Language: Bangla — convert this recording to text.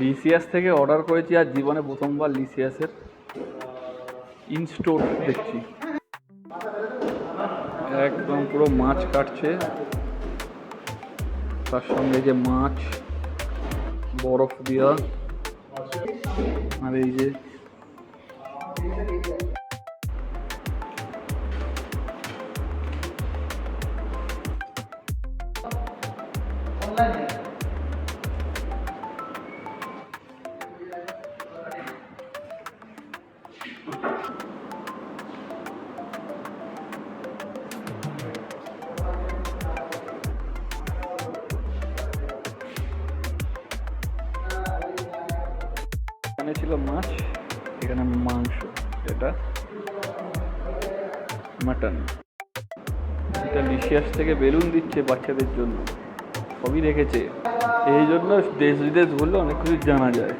লিসিয়াস থেকে অর্ডার করেছি আর জীবনে প্রথমবার লিসিয়াসের ইনস্টোর দেখছি। একদম পুরো মাছ কাটছে। তার সঙ্গে যে মাছ, বরফ দেওয়া, আর এই যে এখানে ছিল মাছ, এখানে মাংস এটা মাটন। এটা লিশিয়াস থেকে বেলুন দিচ্ছে বাচ্চাদের জন্য। সবই রেখেছে। এই জন্য দেশ বিদেশ বললে অনেক কিছু জানা যায়।